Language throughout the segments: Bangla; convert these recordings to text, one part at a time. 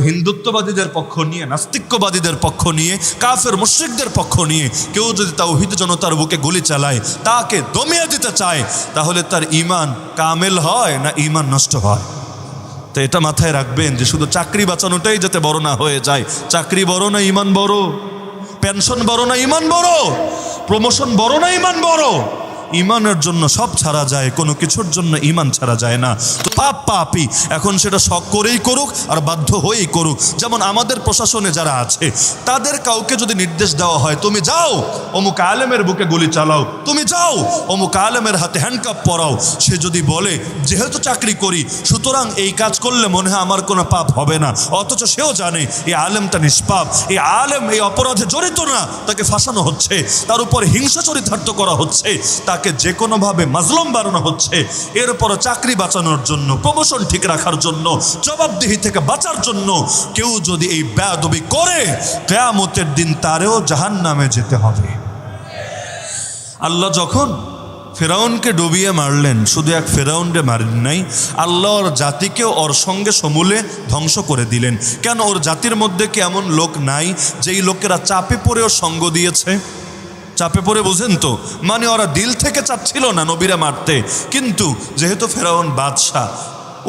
হিন্দুত্ববাদীদের পক্ষ নিয়ে, নাস্তিক্যবাদীদের পক্ষ নিয়ে, কাফের মুশ্রিকদের পক্ষ নিয়ে কেউ যদি তাওহিদ জনতার বুকে গুলি চালায়, তাকে দমিয়ে দিতে চায়, তাহলে তার ইমান কামেল হয় না ইমান নষ্ট হয়? তো এটা মাথায় রাখবেন যে শুধু চাকরি বাঁচানোটাই যাতে বড় না হয়ে যায়। চাকরি বড় না ইমান বড়? পেনশন বড় না ইমান বড়? প্রমোশন বড় না ইমান বড়? ইমানের জন্য সব ছাড়া যায়, কোনো কিছুর জন্য ইমান ছাড়া যায় না। তো পাপ পাপই, এখন সেটা শখ করেই করুক আর বাধ্য হয়েই করুক। যেমন আমাদের প্রশাসনে যারা আছে, তাদের কাউকে যদি নির্দেশ দেওয়া হয়, তুমি যাও, অমুক আলেমের বুকে গুলি চালাও, তুমি যাও, অমুক আলেমের হাতে হ্যান্ডকাপ পরাও। সে যদি বলে, যেহেতু চাকরি করি, সুতরাং এই কাজ করলে মনে হয় আমার কোনো পাপ হবে না। অথচ সেও জানে, এই আলেমটা নিষ্পাপ, এই আলেম এই অপরাধে জড়িত না, তাকে ফাঁসানো হচ্ছে, তার উপর হিংসা চরিতার্থ করা হচ্ছে, তাকে যে কোনোভাবে মাজলম বানানো হচ্ছে এরপর চাকরি বাঁচানোর জন্য, প্রমোশন ঠিক রাখার জন্য, জবাবদিহি থেকে বাঁচার জন্য কেউ যদি এই ব্যাদবি করে, কেয়ামতের দিন তারেও জাহান নামে যেতে হবে। আল্লাহ যখন ফেরাউনকে ডুবিয়ে মারলেন, শুধু এক ফেরাউনকে মারেন নাই আল্লাহ ওর জাতিকেও ওর সঙ্গে সমূলে ধ্বংস করে দিলেন। কেন ওর জাতির মধ্যে কি এমন লোক নাই, যেই লোকেরা চাপে পড়েও সঙ্গ দিয়েছে? চাপে পড়ে বোঝেন তো? মানে ওরা দিল থেকে চাচ্ছিল না নবীরা মারতে। কিন্তু যেহেতু ফেরাউন বাদশাহ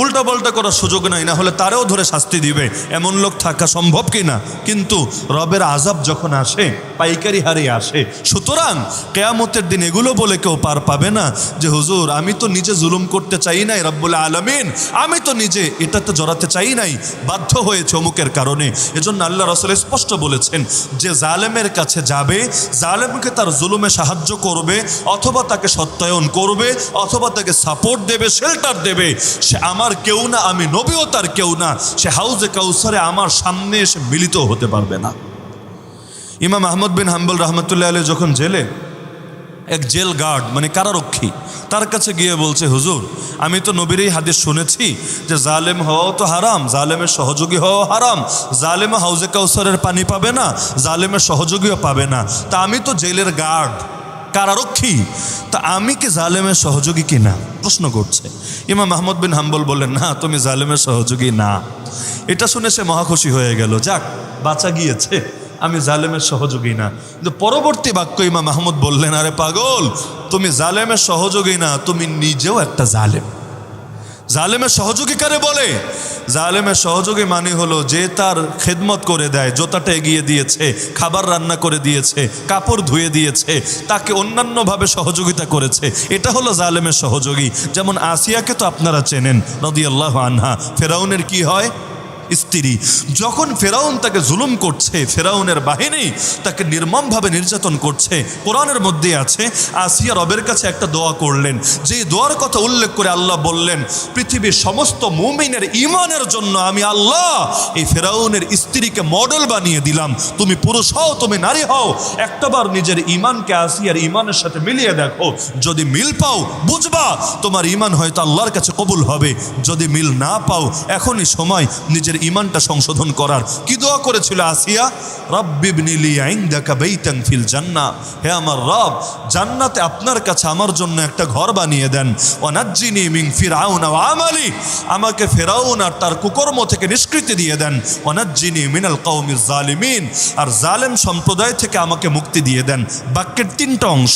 উল্টা পাল্টা করার সুযোগ নাই, না হলে তারেও ধরে শাস্তি দিবে। এমন লোক থাকা সম্ভব কি না? কিন্তু রবের আজাব যখন আসে, পাইকারি হারে আসে, সুতরাং কেয়ামতের দিন এগুলো বলে কেউ পার পাবে না যে, হুজুর, আমি তো নিজে জুলুম করতে চাই নাই রব্বুল আলমিন। আমি তো নিজে এটাতে জড়াতে চাই নাই, বাধ্য হয়েছে অমুকের কারণে। এজন্য আল্লাহ রসল স্পষ্ট বলেছেন যে, জালেমের কাছে যাবে, জালেমকে তার জুলুমে সাহায্য করবে, অথবা তাকে সত্যায়ন করবে, অথবা তাকে সাপোর্ট দেবে শেল্টার দেবে। সে আমার কেউ না, আমি নবীও তার কেউ না, সে হাউজে কাউসারে আমার সামনে এসে মিলিত হতে পারবে না। ইমাম আহমদ বিন হাম্বল রহমতুল্লাহ আলী যখন জেলে, এক জেল গার্ড মানে কারারক্ষী, তার কাছে গিয়ে বলছে, হুজুর, আমি তো নবীর এই হাদিস শুনেছি যে জালেম হওয়াও তো হারাম, জালেমের সহযোগী হওয়াও হারাম জালেমে হাউজে কাউসারের পানি পাবে না, জালেমের সহযোগীও পাবে না। তা আমি তো জেলের গার্ড। কারারক্ষী? তা আমি কি জালেমের সহযোগী কি না? প্রশ্ন করছে। ইমাম মাহমুদ বিন হাম্বল বললেন, না, তুমি জালেমের সহযোগী না। এটা শুনে সে মহাখুশি হয়ে গেল। যাক, বাঁচা গিয়েছে। আমি জালেমের সহযোগী না। কিন্তু পরবর্তী বাক্য ইমা মাহমুদ বললেন, আরে পাগল, তুমি জালেমের সহযোগী না, তুমি নিজেও একটা জালেম। জালেমের সহযোগী কারে বলে? জালেমের সহযোগী মানে হলো যে তার খেদমত করে দেয়, জোতাটা এগিয়ে দিয়েছে, খাবার রান্না করে দিয়েছে, কাপড় ধুয়ে দিয়েছে, তাকে অন্যান্যভাবে সহযোগিতা করেছে। এটা হলো জালেমের সহযোগী। যেমন আসিয়াকে তো আপনারা চেনেন নদী আল্লাহ আনহা। ফেরাউনের কি হয়? স্ত্রী। যখন ফেরাউন তাকে জুলুম করছে, ফেরাউনের বাহিনী তাকে নির্মমভাবে নির্যাতন করছে। কোরআনের মধ্যে আছে, আসিয়া রবের কাছে একটা দোয়া করলেন। যে দোয়ার কথা উল্লেখ করে আল্লাহ বললেন, পৃথিবীর সমস্ত মুমিনের ইমানের জন্য আমি আল্লাহ এই ফেরাউনের স্ত্রীকে মডেল বানিয়ে দিলাম। তুমি পুরুষ হও, তুমি নারী হও। একটাবার নিজের ইমানকে আসিয়ার ইমানের সাথে মিলিয়ে দেখো। যদি মিল পাও, বুঝবা, তোমার ইমান হয়তো আল্লাহর কাছে কবুল হবে। যদি মিল না পাও, এখনই সময় নিজের ইমানটা সংশোধন করার কি দোয়া করেছিল আসিয়া? রব্বিবনিলি ফিল জান্নাহ। হে আমার রব, জান্নাতে আপনার কাছে আমার জন্য একটা ঘর বানিয়ে দেন। ওয়ানাজ্জিনি মিন ফিরআউন ওয়া আমালি। আমাকে ফেরাউন আর তার কুকর্ম থেকে নিষ্কৃতি দিয়ে দেন। ওয়ানাজ্জিনি মিনাল কওমিজ জালিমিন। আর জালেম সম্প্রদায় থেকে আমাকে মুক্তি দিয়ে দেন। বাক্যের তিনটা অংশ।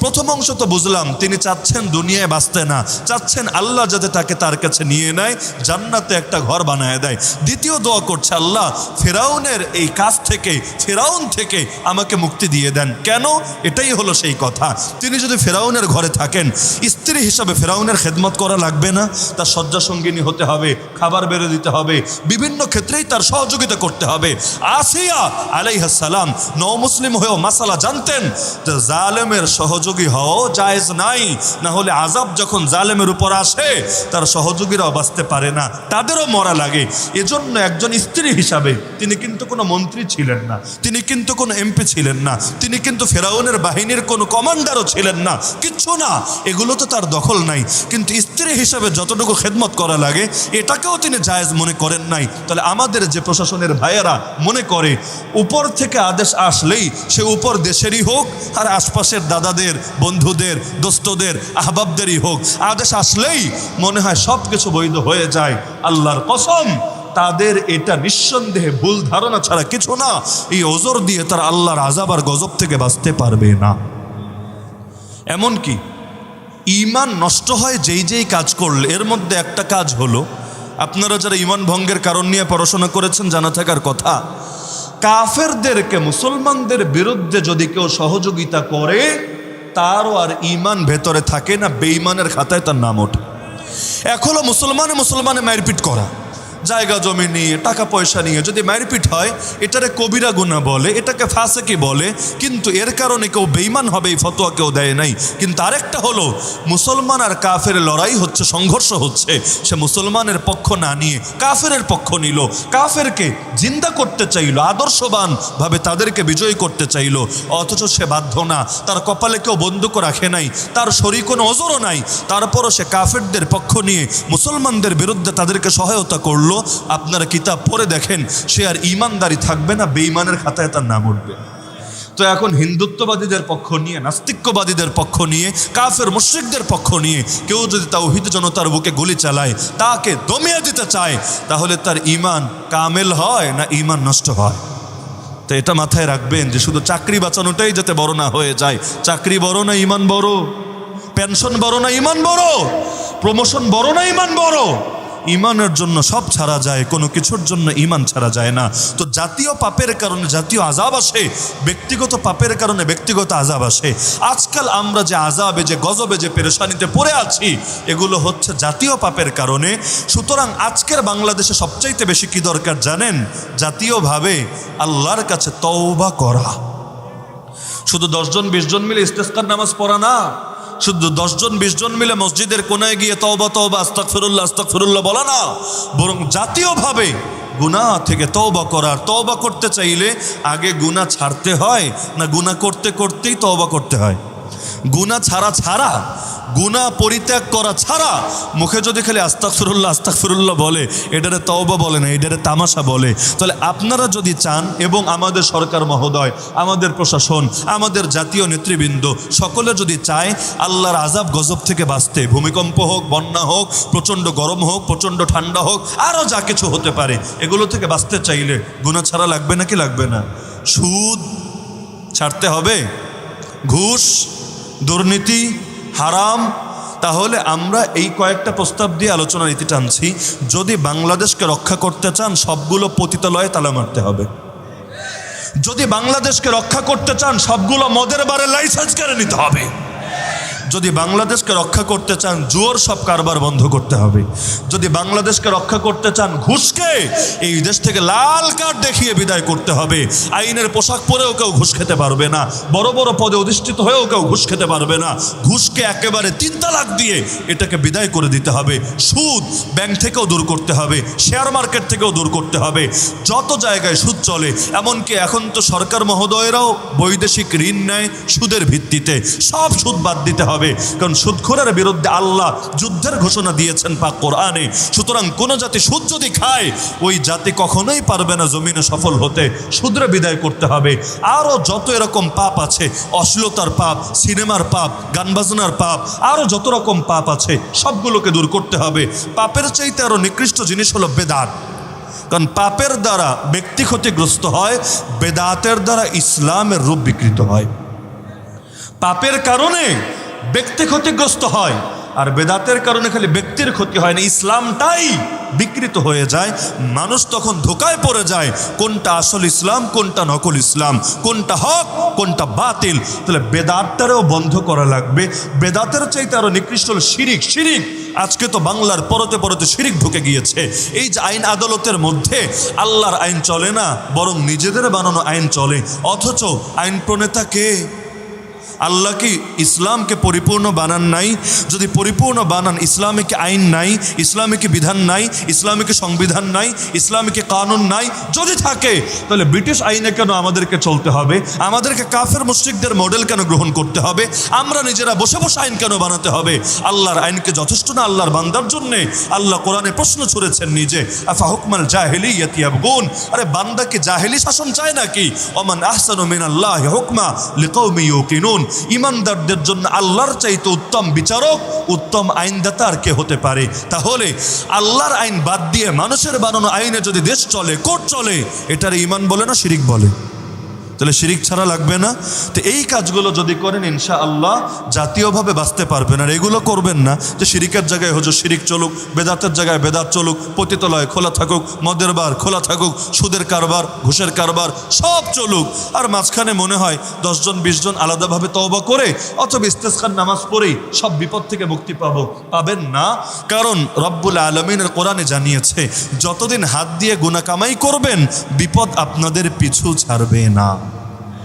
প্রথম অংশ তো বুঝলাম, তিনি চাচ্ছেন দুনিয়ায় বাঁচতে না। চাচ্ছেন আল্লাহ যাতে তাকে তার কাছে নিয়ে নেয়, জান্নাতে একটা ঘর বানায় দেয়। দ্বিতীয় দোয়া করছে আল্লাহ, ফেরাউনের এই কাজ থেকে, ফেরাউন থেকে আমাকে মুক্তি দিয়ে দেন। কেন? এটাই হলো সেই কথা। তিনি যদি ফেরাউনের ঘরে থাকেন, স্ত্রী হিসাবে ফেরাউনের খেদমত করা লাগবে না। তার শয্যা সঙ্গিনী হতে হবে, খাবার বেড়ে দিতে হবে, বিভিন্ন ক্ষেত্রেই তার সহযোগিতা করতে হবে। আসিয়া আলাইহাসালাম নৌ মুসলিম হয়েও মাসালা জানতেন যে জালেমের সহযোগী হও জায়েজ নাই, না হলে আজাব যখন জালেমের উপর আসে, তার সহযোগীরাও বাঁচতে পারে না। তাদেরও মরা লাগে। এজন্য একজন স্ত্রী হিসাবে তিনি কিন্তু কোনো মন্ত্রী ছিলেন না, তিনি কিন্তু কোনো এমপি ছিলেন না, তিনি কিন্তু ফেরাউনের বাহিনীর কোনো কমান্ডারও ছিলেন না, কিচ্ছু না। এগুলো তো তার দখল নাই। কিন্তু স্ত্রী হিসাবে যতটুকু খেদমত করা লাগে, এটাকেও তিনি জায়েজ মনে করেন নাই। তাহলে আমাদের যে প্রশাসনের ভাইয়েরা মনে করে, উপর থেকে আদেশ আসলেই সে উপর দেশেরই হোক আর আশপাশের দাদাদের, বন্ধুদের, দোস্তদের, আহবাবদেরই হোক। আদেশ আসলেই মনে হয় সব কিছু বৈধ হয়ে যায়। আল্লাহর কসম। তাদের এটা নিঃসন্দেহে ভুল ধারণা ছাড়া কিছু না। এই ওজর দিয়ে তারা আল্লাহর আজাব আর গজব থেকে বাঁচতে পারবে না। এমনকি ইমান নষ্ট হয় যেই যেই কাজ করলে, এর মধ্যে একটা কাজ হলো, আপনারা যারা ইমান ভঙ্গের কারণ নিয়ে পড়াশোনা করেছেন, জানা থাকার কথা, কাফেরদেরকে, মুসলমানদের বিরুদ্ধে যদি কেউ সহযোগিতা করে, তারও আর ইমান ভেতরে থাকে না, বেঈমানের খাতায় তার নাম ওঠে। হলো মুসলমানে মুসলমানে মারপিট করা। জায়গা জমি নিয়ে, টাকা পয়সা নিয়ে যদি মারপিট হয়, এটারে কবিরা গুণা বলে, এটাকে ফাঁসেকি বলে, কিন্তু এর কারণে কেউ বেইমান হবে, এই ফতোয়া কেউ দেয় নাই। কিন্তু আরেকটা হলো, মুসলমান আর কাফের লড়াই হচ্ছে, সংঘর্ষ হচ্ছে। সে মুসলমানের পক্ষ না নিয়ে কাফেরের পক্ষ নিল। কাফেরকে জিন্দা করতে চাইল আদর্শবান ভাবে তাদেরকে বিজয়ী করতে চাইলো। অথচ সে বাধ্য না, তার কপালে কেউ বন্দুক রাখে নাই, তার শরীর কোনো অজরও নাই। তারপরও সে কাফেরদের পক্ষ নিয়ে, মুসলমানদের বিরুদ্ধে তাদেরকে সহায়তা করল। আপনারা কিতাব পড়ে দেখেন, সে আর ইমানদারি থাকবে না, বেঈমানের খাতায় তার নাম উঠবে। তো এখন হিন্দুত্ববাদীদের পক্ষ নিয়ে, নাস্তিক্যবাদীদের পক্ষ নিয়ে, কাফের মুশ্রিকদের পক্ষ নিয়ে, কেউ যদি তাওহিদ জনতার বুকে গুলি চালায়, তাকে দমিয়ে দিতে চায়, তাহলে তার ইমান কামেল হয় না ইমান নষ্ট হয়? তো এটা মাথায় রাখবেন যে শুধু চাকরি বাঁচানোটাই যাতে বড় না হয়ে যায়। চাকরি বড় না ইমান বড়? পেনশন বড় না ইমান বড়? প্রমোশন বড় না ইমান বড়? ইমানের জন্য সব ছাড়া যায়, কোনো কিছুর জন্য ইমান ছাড়া যায় না। তো জাতীয় পাপের কারণে জাতীয় আজাব আসে, ব্যক্তিগত পাপের কারণে ব্যক্তিগত আজাব আসে। আজকাল আমরা যে আজাবে যে গজবে, যে পেরেশানিতে পড়ে আছি, এগুলো হচ্ছে জাতীয় পাপের কারণে। সুতরাং আজকের বাংলাদেশে সবচাইতে বেশি কি দরকার জানেন? জাতীয়ভাবে আল্লাহর কাছে তওবা করা। শুধু দশজন, বিশজন মিলে ইস্তেস্কার নামাজ পড়া না। শুধু দশজন বিশ জন মিলে মসজিদের কোনায় গিয়ে তওবা তওবা আস্তাক ফিরুল্লাহ আস্তাক ফিরুল্লাহ বলা না। বরং জাতীয়ভাবে গুনা থেকে তওবা করার, তওবা করতে চাইলে আগে গুনা ছাড়তে হয় না গুনা করতে, করতেই তওবা করতে হয়। গুনাহ ছাড়া ছাড়া গুনাহ পরিত্যাগ করা ছাড়া, মুখে যদি খালি আস্তাক ফিরুল্লাহ আস্তাক ফিরুল্লাহ বলে, এটারে তওবা বলে না, এটারে তামাশা বলে, তাহলে আপনারা যদি চান এবং আমাদের সরকার মহোদয়, আমাদের প্রশাসন, আমাদের জাতীয় নেতৃবৃন্দ, সকলে যদি চায়, আল্লাহর আজাব গজব থেকে বাঁচতে, ভূমিকম্প হোক, বন্যা হোক, প্রচণ্ড গরম হোক, প্রচণ্ড ঠান্ডা হোক আরও যা কিছু হতে পারে, এগুলো থেকে বাঁচতে চাইলে গুণা ছাড়া লাগবে নাকি লাগবে না? সুদ ছাড়তে হবে? ঘুষ দুর্নীতি হারাম, তাহলে আমরা এই কয়েকটা প্রস্তাব দিয়ে আলোচনা নিতে টানছি যদি বাংলাদেশকে রক্ষা করতে চান, সবগুলো পতিতালয়ে তালা মারতে হবে। যদি বাংলাদেশকে রক্ষা করতে চান, সবগুলো মদের বারে লাইসেন্স কেড়ে নিতে হবে। যদি বাংলাদেশকে রক্ষা করতে চান, জুয়োর সব কারবার বন্ধ করতে হবে। যদি বাংলাদেশকে রক্ষা করতে চান, ঘুষকে এই দেশ থেকে লাল কার্ড দেখিয়ে বিদায় করতে হবে। আইনের পোশাক পরেও কেউ ঘুষ খেতে পারবে না। বড় বড় পদে অধিষ্ঠিত হয়েও কেউ ঘুষ খেতে পারবে না। ঘুষকে একেবারে তিন তালাক দিয়ে এটাকে বিদায় করে দিতে হবে। সুদ ব্যাংক থেকেও দূর করতে হবে। শেয়ার মার্কেট থেকেও দূর করতে হবে। যত জায়গায় সুদ চলে, এমনকি এখন তো সরকার মহোদয়েরাও বৈদেশিক ঋণ নেয় সুদের ভিত্তিতে। সব সুদ বাদ দিতে হবে। কারণ সুদখোরের বিরুদ্ধে আল্লাহ যুদ্ধের ঘোষণা দিয়েছেন পাক কোরআনে। সুতরাং কোন জাতি সুদ যদি খায়, ওই জাতি কখনোই পারবে না জমিনে সফল হতে। সুদরে বিদায় করতে হবে। আরও যত এরকম পাপ আছে, অশ্লীলতার পাপ, সিনেমার পাপ গান বাজনার পাপ, আরও যত রকম পাপ আছে, সবগুলোকে দূর করতে হবে। পাপের চাইতে আরও নিকৃষ্ট জিনিস হলো বেদাত। কারণ পাপের দ্বারা ব্যক্তি ক্ষতিগ্রস্ত হয়, বেদাতের দ্বারা ইসলামের রূপ বিকৃত হয়। পাপের কারণে ব্যক্তি ক্ষতিগ্রস্ত হয়। আর বেদাতের কারণে খালি ব্যক্তির ক্ষতি হয় না, ইসলামটাই বিকৃত হয়ে যায়। মানুষ তখন ধোকায় পড়ে যায়, কোনটা আসল ইসলাম, কোনটা নকল ইসলাম, কোনটা হক, কোনটা বাতিল। তাহলে বেদাতটারেও বন্ধ করা লাগবে। বেদাতের চাইতে আরও নিকৃষ্ট হল শিরিক। শিরিক, আজকে তো বাংলার পরতে পরতে শিরিক ঢুকে গিয়েছে। এই যে আইন আদালতের মধ্যে আল্লাহর আইন চলে না, বরং নিজেদের বানানো আইন চলে। অথচ আইন প্রণেতা কে আল্লাহ কি ইসলামকে পরিপূর্ণ বানান নাই? যদি পরিপূর্ণ বানান, ইসলামিক আইন নাই, ইসলামিক বিধান নাই, ইসলামিক সংবিধান নাই, ইসলামিক কানুন নাই, যদি থাকে, তাহলে ব্রিটিশ আইনে কেন আমাদেরকে চলতে হবে? আমাদেরকে কাফের মুশ্রিকদের মডেল কেন গ্রহণ করতে হবে? আমরা নিজেরা বসে বসে আইন কেন বানাতে হবে? আল্লাহর আইনকে যথেষ্ট না আল্লাহর বান্দার জন্যে? আল্লাহ কোরআনে প্রশ্ন ছুড়েছেন নিজে, আফা হুকমাল জাহেলি ইয়াতিয়াবগুন আরে বান্দা কি জাহেলি শাসন চায় নাকি? ওমান আহসানু মিনাল্লাহি হুকমা লিকাউমি ইউকিনুন। ইমানদারদের জন্য আল্লাহর চাইতে উত্তম বিচারক, উত্তম আইনদাতা আর কে হতে পারে? তাহলে আল্লাহর আইন বাদ দিয়ে মানুষের বানানো আইনে যদি দেশ চলে, কোর্ট চলে, এটার ইমান বলে না শিরিক বলে? তাহলে শিরিক ছাড়া লাগবে না। তো এই কাজগুলো যদি করেন ইনশা আল্লাহ জাতীয়ভাবে বাঁচতে পারবেন। আর এগুলো করবেন না যে শিরিকের জায়গায় হজো শিরিক চলুক, বেদাতের জায়গায় বেদাত চলুক, পতিতলয় খোলা থাকুক, মদের বার খোলা থাকুক, সুদের কারবার, ঘুষের কারবার, সব চলুক। আর মাঝখানে মনে হয় দশজন বিশজন আলাদাভাবে তওবা করে, অথবা ইস্তেসখান নামাজ পড়েই সব বিপদ থেকে মুক্তি পাবো। পাবেন না। কারণ রব্বুল আলমিনের কোরআনে জানিয়েছে, যতদিন হাত দিয়ে গুণা কামাই করবেন, বিপদ আপনাদের পিছু ছাড়বে না।